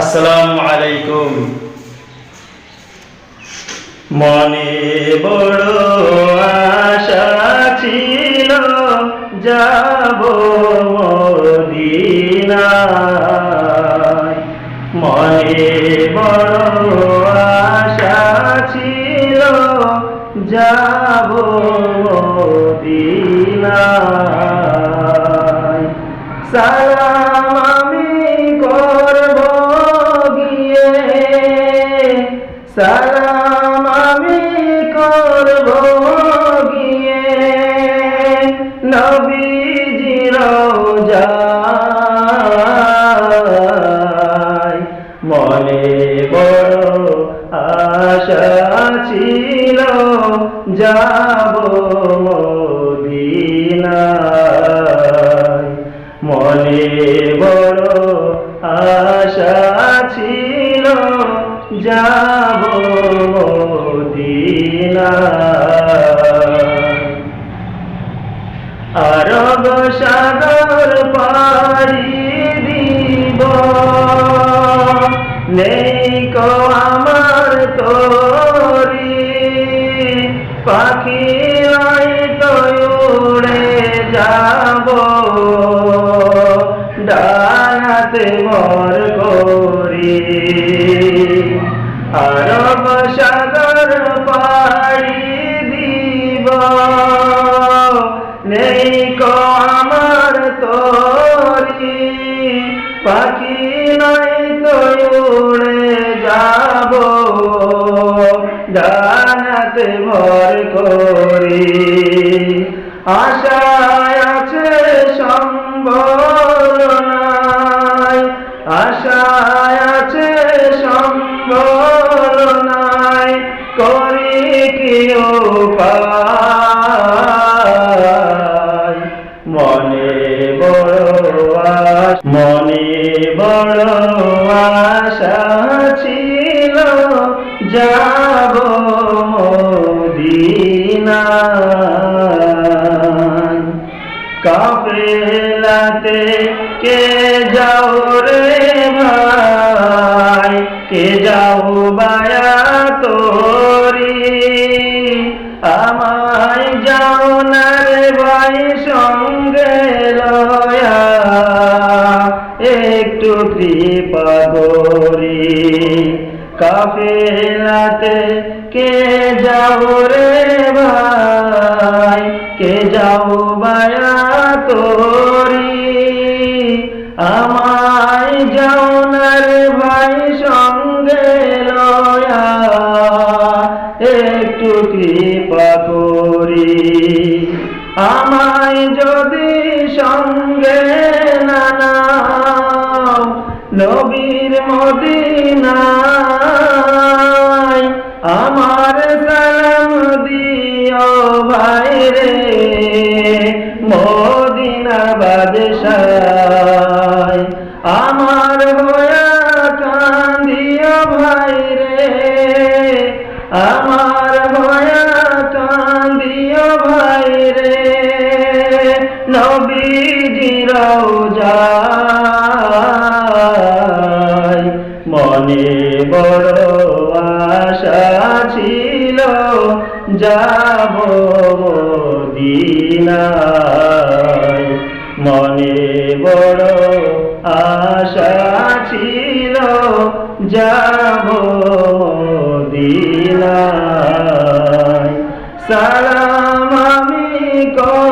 আসসালামু আলাইকুম। মনে বড় আশা ছিল, যাব মদিনায়। মনে বড় আশা ছিল, যাব মদিনায়। সালাম যাব মনে বড় আশা ছিল যাব আরব সাগর পাড়ি দিব। নেই কো আমার তরি ডানাতে মর করি। আরব সাগর পাড়ি দিব। নেই কো আমার তরি। পাখি নাই তো উড়ে যাব। জানাতে ভর করি। আশায় আছে নাই আশায় আছে সম্বল নাই করি কি মনে বড় মনে বড় আশা ছিল, যাব মদিনায়। কাফেলাতে কে যাও ভাই সঙ্গে একটু কৃপা করি। কাফেলাতে কে যাও রে ভাই, কে যাও বায়া তোরি। আমায় যাও একটু কৃপা করি। আমায় যদি সঙ্গে না নবীর মদিনায় আমার সালাম দিও ভাই রে মদিনা বাদশায় নবীজির যায় মনে বড় আশা ছিল, যাব মদিনায়। মনে বড় আশা ছিল, যাব মদিনায়। সালাম আমি করব